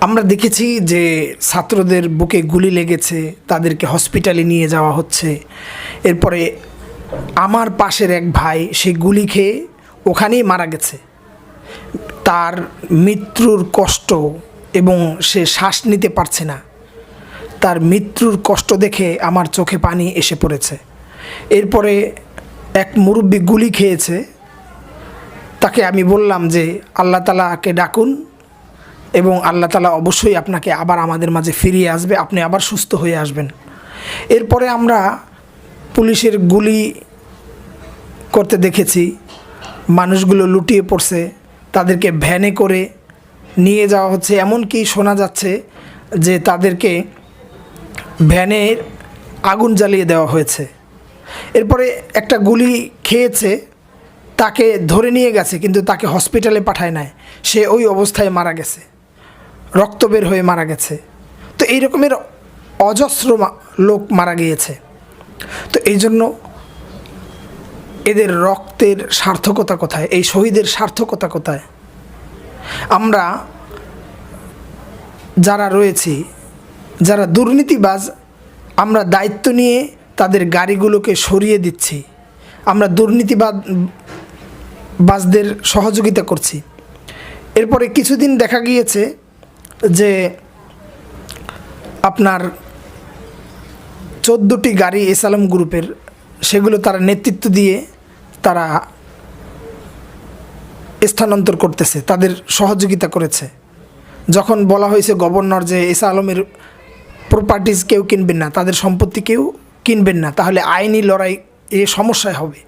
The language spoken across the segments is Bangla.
আমরা দেখেছি যে ছাত্রদের বুকে গুলি লেগেছে, তাদেরকে হসপিটালে নিয়ে যাওয়া হচ্ছে। এরপরে আমার পাশের এক ভাই সেই গুলি খেয়ে ওখানেই মারা গেছে। তার মৃত্যুর কষ্ট এবং সে শ্বাস নিতে পারছে না। তার মৃত্যুর কষ্ট দেখে আমার চোখে পানি এসে পড়েছে। এরপরে এক মুরব্বী গুলি খেয়েছে। তাকে আমি বললাম যে, আল্লাহ তালাকে ডাকুন এবং আল্লাহ তালা অবশ্যই আপনাকে আবার আমাদের মাঝে ফিরিয়ে আসবে, আপনি আবার সুস্থ হয়ে আসবেন। এরপরে আমরা পুলিশের গুলি করতে দেখেছি, মানুষগুলো লুটিয়ে পড়ছে, তাদেরকে ভ্যানে করে নিয়ে যাওয়া হচ্ছে। এমনকি শোনা যাচ্ছে যে তাদেরকে ভ্যানের আগুন জ্বালিয়ে দেওয়া হয়েছে। এরপরে একটা গুলি খেয়েছে, তাকে ধরে নিয়ে গেছে, কিন্তু তাকে হসপিটালে পাঠায় নাই। সে ওই অবস্থায় মারা গেছে। রক্ত বের হয়ে মারা গেছে। তো এই রকমের অজস্র লোক মারা গিয়েছে। তো এই জন্য এদের রক্তের সার্থকতা কোথায়? এই শহীদের সার্থকতা কোথায়? আমরা যারা রয়েছি, যারা দুর্নীতিবাজ, আমরা দায়িত্ব নিয়ে তাদের গাড়িগুলোকে সরিয়ে দিচ্ছি। আমরা দুর্নীতিবাদ, বাজদের সহযোগিতা করছি। এরপরে কিছুদিন দেখা গিয়েছে যে আপনার চোদ্দোটি গাড়ি এসালাম গ্রুপের, সেগুলো তারা নেতৃত্ব দিয়ে তারা স্থানান্তর করতেছে, তাদের সহযোগিতা করেছে। যখন বলা হয়েছে গভর্নর যে এসা আলমের প্রপার্টিজ কেউ কিনবেন না, তাদের সম্পত্তি কেউ কিনবেন না, তাহলে আইনি লড়াই এ সমস্যায় হবে।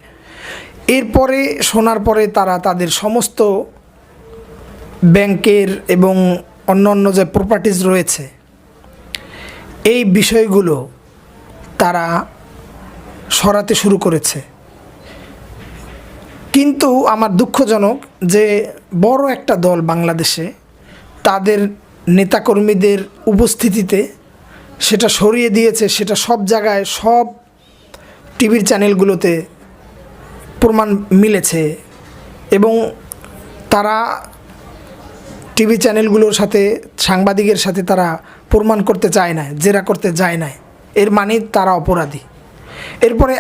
এরপরে, শোনার পরে তারা তাদের সমস্ত ব্যাংকের এবং অন্য অন্য যে প্রপার্টিজ রয়েছে, এই বিষয়গুলো তারা সরাতে শুরু করেছে। কিন্তু আমার দুঃখজনক যে বড় একটা দল বাংলাদেশে তাদের নেতাকর্মীদের উপস্থিতিতে সেটা সরিয়ে দিয়েছে, সেটা সব জায়গায় সব টিভির চ্যানেলগুলোতে প্রমাণ মিলেছে এবং তারা টিভি চ্যানেলগুলোর সাথে, সাংবাদিকের সাথে তারা প্রমাণ করতে চায় না জেরা করতে যায় না এর মানে তারা অপরাধী। এরপরে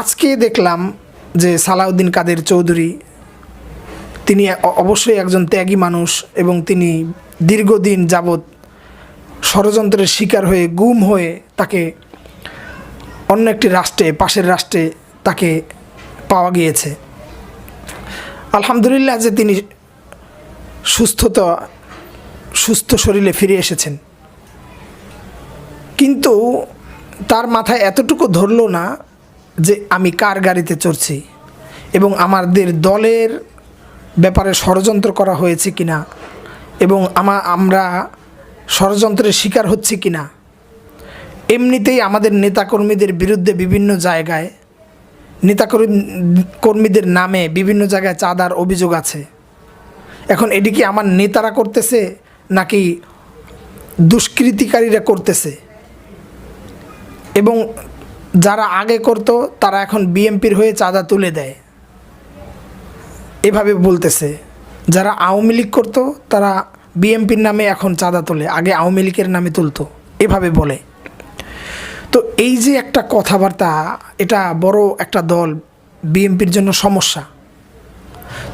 আজকে দেখলাম যে সালাউদ্দিন কাদের চৌধুরী, তিনি অবশ্যই একজন ত্যাগী মানুষ এবং তিনি দীর্ঘদিন যাবৎ ষড়যন্ত্রের শিকার হয়ে, গুম হয়ে তাকে অন্য একটি রাষ্ট্রে, পাশের রাষ্ট্রে তাকে পাওয়া গিয়েছে। আলহামদুলিল্লাহ যে তিনি সুস্থতা, সুস্থ শরীরে ফিরে এসেছেন। কিন্তু তার মাথায় এতটুকু ধরলো না যে আমি কার গাড়িতে চড়ছি এবং আমাদের দলের ব্যাপারে ষড়যন্ত্র করা হয়েছে কিনা এবং আমা, আমরা ষড়যন্ত্রের শিকার হচ্ছে কিনা। এমনিতেই আমাদের নেতাকর্মীদের বিরুদ্ধে বিভিন্ন জায়গায়, নেতাকর্মী, কর্মীদের নামে বিভিন্ন জায়গায় চাঁদার অভিযোগ আছে। এখন এটি কি আমার নেতারা করতেছে নাকি দুষ্কৃতিকারীরা করতেছে? এবং যারা আগে করতো, তারা এখন বিএমপির হয়ে চাঁদা তুলে দেয়। এভাবে বলতেছে। যারা আওয়ামী লীগ করতো, তারা বিএমপির নামে এখন চাঁদা তোলে, আগে আওয়ামী লীগের নামে তুলতো। এভাবে বলে। তো এই যে একটা কথাবার্তা, এটা বড় একটা দল বিএমপির জন্য সমস্যা।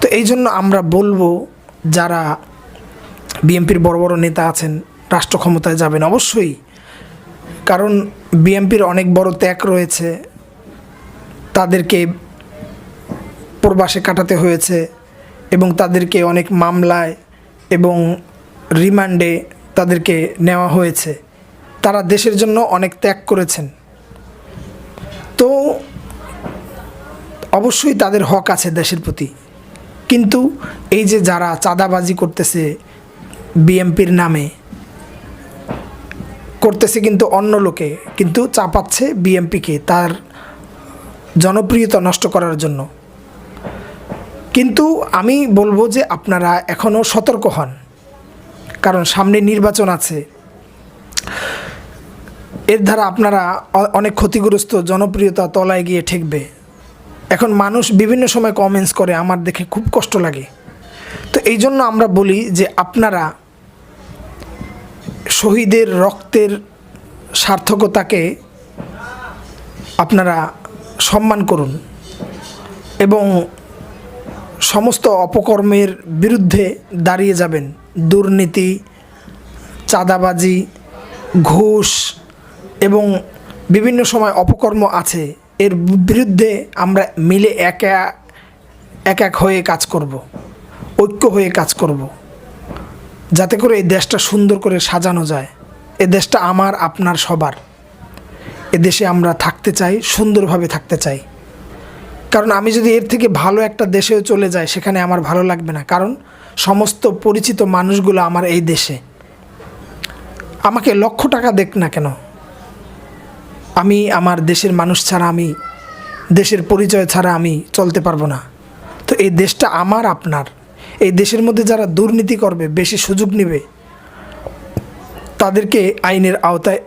তো এই জন্য আমরা বলব যারা বিএনপির বড় বড় নেতা আছেন, রাষ্ট্র ক্ষমতায় যাবেন অবশ্যই। কারণ বিএনপির অনেক বড় ত্যাগ রয়েছে। তাদেরকে প্রবাসে কাটাতে হয়েছে এবং তাদেরকে অনেক মামলায় এবং রিমান্ডে তাদেরকে নেওয়া হয়েছে। তারা দেশের জন্য অনেক ত্যাগ করেছেন। তো অবশ্যই তাদের হক আছে দেশের প্রতি। কিন্তু এই যে যারা চাঁদাবাজি করতেছে বিএমপির নামে, করতেছে কিন্তু অন্য লোকে, কিন্তু চাপাচ্ছে বিএমপিকে তার জনপ্রিয়তা নষ্ট করার জন্য। কিন্তু আমি বলব যে আপনারা এখনও সতর্ক হন, কারণ সামনে নির্বাচন আছে। এর দ্বারা আপনারা অনেক ক্ষতিগ্রস্ত জনপ্রিয়তা তলায় গিয়ে ঠেকবে। এখন মানুষ বিভিন্ন সময় কমেন্টস করে, আমার দেখে খুব কষ্ট লাগে। তো এই জন্য আমরা বলি যে আপনারা শহীদের রক্তের সার্থকতাকে আপনারা সম্মান করুন এবং সমস্ত অপকর্মের বিরুদ্ধে দাঁড়িয়ে যাবেন। দুর্নীতি, চাঁদাবাজি, ঘুষ এবং বিভিন্ন সময় অপকর্ম আছে। এর বিরুদ্ধে আমরা মিলে একা, এক এক হয়ে কাজ করব, ঐক্য হয়ে কাজ করব, যাতে করে এই দেশটা সুন্দর করে সাজানো যায়। এ দেশটা আমার, আপনার, সবার। এ দেশে আমরা থাকতে চাই, সুন্দরভাবে থাকতে চাই। কারণ আমি যদি এর থেকে ভালো একটা দেশেও চলে যাই, সেখানে আমার ভালো লাগবে না। কারণ সমস্ত পরিচিত মানুষগুলো আমার এই দেশে। আমাকে লক্ষ টাকা দেখ না কেন? আমি আমার দেশের মানুষ ছাড়া আমি, দেশের পরিচয় ছাড়া আমি চলতে পারব না। তো এই দেশটা আমার, আপনার। এই দেশের মধ্যে যারা দুর্নীতি করবে, বেশি সুযোগ নেবে, তাদেরকে আইনের আওতায়